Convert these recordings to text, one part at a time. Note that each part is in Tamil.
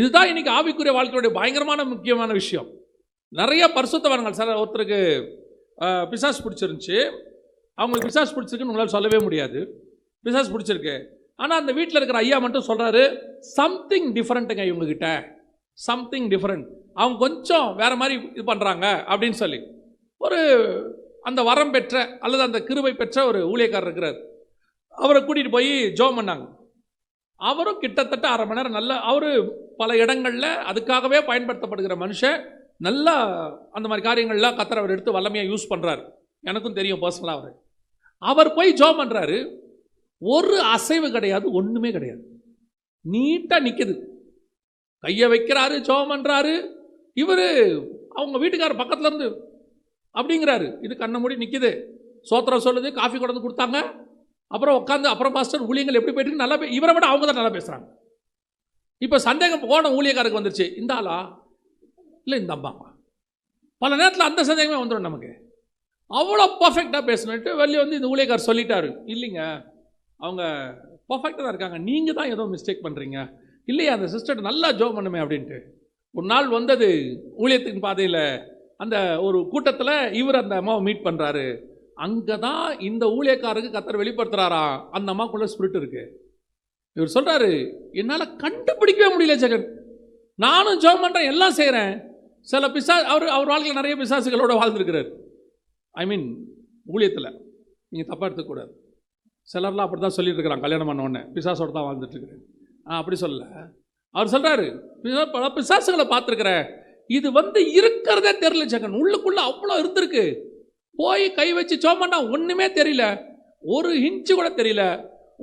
இதுதான் இன்னைக்கு ஆவிக்குரிய வாழ்க்கையுடைய பயங்கரமான முக்கியமான விஷயம். நிறைய பரிசுத்தவான்கள் சார் ஒருத்தருக்கு பிசாஸ் பிடிச்சிருந்துச்சு. அவங்களுக்கு பிசாஸ் பிடிச்சிருக்குன்னு உங்களால் சொல்லவே முடியாது. பிசாஸ் பிடிச்சிருக்கு. ஆனால் அந்த வீட்டில் இருக்கிற ஐயா மட்டும் சொல்கிறாரு சம்திங் டிஃப்ரெண்ட்டுங்க இவங்ககிட்ட. சம்திங் டிஃப்ரெண்ட் அவங்க கொஞ்சம் வேற மாதிரி இது பண்ணுறாங்க அப்படின்னு சொல்லி. ஒரு அந்த வரம் பெற்ற அல்லது அந்த கிருபை பெற்ற ஒரு ஊழியக்காரர் இருக்கிறார். அவரை கூட்டிகிட்டு போய் ஜோம் பண்ணாங்க. அவரும் கிட்டத்தட்ட அரை மணி நேரம் நல்ல அவர் பல இடங்களில் அதுக்காகவே பயன்படுத்தப்படுகிற மனுஷன் நல்லா அந்த மாதிரி காரியங்கள்லாம் கத்தர் அவர் எடுத்து வல்லமையாக யூஸ் பண்ணுறாரு எனக்கும் தெரியும் பர்சனலாக அவர். அவர் போய் ஜோ பண்ணுறாரு ஒரு அசைவு கிடையாது ஒன்றுமே கிடையாது. நீட்டாக நிற்குது கையை வைக்கிறாரு ஜோ பண்ணுறாரு இவர் அவங்க வீட்டுக்காரர் பக்கத்துலேருந்து அப்படிங்கிறாரு. இது கண்ணை மூடி நிற்கிது சோத்திரம் சொல்லுது காஃபி கொண்டு வந்து கொடுத்தாங்க. அப்புறம் உட்காந்து அப்புறம் மாஸ்டர் ஊழியங்கள் எப்படி போயிட்டு நல்லா பே- இவரை விட அவங்க தான் நல்லா பேசுகிறாங்க இப்போ சந்தேகம் போன ஊழியக்காரருக்கு வந்துருச்சு. இந்த ஆளா? இல்லை இந்த அம்மாவா பல நேரத்தில் அந்த சந்தேகமே வந்துடும் நமக்கு. அவ்வளோ பர்ஃபெக்டாக பேசணுன்ட்டு வெளியே வந்து இந்த ஊழியக்காரர் சொல்லிட்டாரு. இல்லைங்க அவங்க பர்ஃபெக்டாக தான் இருக்காங்க. நீங்கள் தான் ஏதோ மிஸ்டேக் பண்ணுறீங்க இல்லையா அந்த சிஸ்டர் நல்லா ஜோ பண்ணுமே அப்படின்ட்டு. ஒரு நாள் வந்தது ஊழியத்தின் பாதையில் அந்த ஒரு கூட்டத்தில் இவர் அந்த அம்மாவை மீட் பண்ணுறாரு அங்கே தான் இந்த ஊழியக்காரருக்கு கத்தர் வெளிப்படுத்துகிறாரா அந்த அம்மாக்குள்ளே ஸ்பிரிட் இருக்கு. இவர் சொல்கிறாரு என்னால் கண்டுபிடிக்கவே முடியல ஜெகன். நானும் ஜெபம் பண்ணுறேன் எல்லாம் செய்கிறேன் சில பிசா அவர் அவர் வாழ்க்கையில் நிறைய பிசாசுகளோடு வாழ்ந்துருக்கிறார். ஐ மீன் ஊழியத்தில். நீங்கள் தப்பாக எடுத்துக்கூடாது சிலர்லாம் அப்படி தான் சொல்லிட்டுருக்குறாங்க கல்யாணம் பண்ண உடனே. பிசாசோட தான் வாழ்ந்துட்டுருக்குறேன் ஆ அப்படி சொல்லல. அவர் சொல்கிறாரு பல பிசாசுகளை பார்த்துருக்குறேன். இது வந்து இருக்கிறதே தெரில ஜெகன். உள்ளுக்குள்ளே அவ்வளோ இருந்திருக்கு. போய் கை வச்சு சோமண்டா ஒன்றுமே தெரியல. ஒரு இன்ச்சு கூட தெரியல.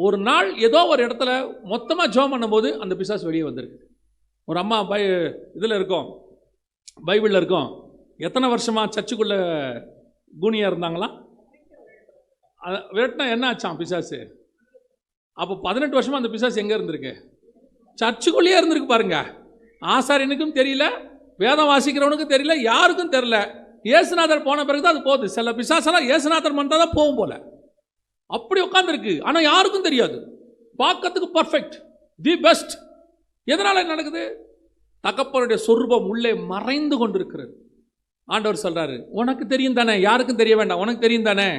ஒரு நாள் ஏதோ ஒரு இடத்துல மொத்தமாக ஜோம் பண்ணும்போது அந்த பிசாஸ் வெளியே வந்திருக்கு ஒரு அம்மா பை இதில் இருக்கும். பைபிளில் இருக்கும். எத்தனை வருஷமாக சர்ச்சுக்குள்ளே கூனியாக இருந்தாங்களா அதை விரட்டினா என்ன ஆச்சான் பிசாசு? அப்போ பதினெட்டு வருஷமாக அந்த பிசாசு எங்கே இருந்திருக்கு? சர்ச்சுக்குள்ளேயே இருந்திருக்கு பாருங்க. ஆசாரியனுக்கும் தெரியல வேதம் வாசிக்கிறவனுக்கும் தெரியல யாருக்கும் தெரில இயேசுநாதர் போன பிறகு தான் அது போகுது. சில பிசாசெல்லாம் இயேசுநாதர் மட்டும் தான் போகும் போல. அப்படி உட்காந்துருக்கு ஆனால் யாருக்கும் தெரியாது. பார்க்கறதுக்கு பர்ஃபெக்ட் தி பெஸ்ட் எதனால் நடக்குது? தகப்பனுடைய சொரூபம் உள்ளே மறைந்து கொண்டிருக்கிறது. ஆண்டவர் சொல்கிறாரு உனக்கு தெரியும் தானே? யாருக்கும் தெரிய வேண்டாம். உனக்கு தெரியும் தானே?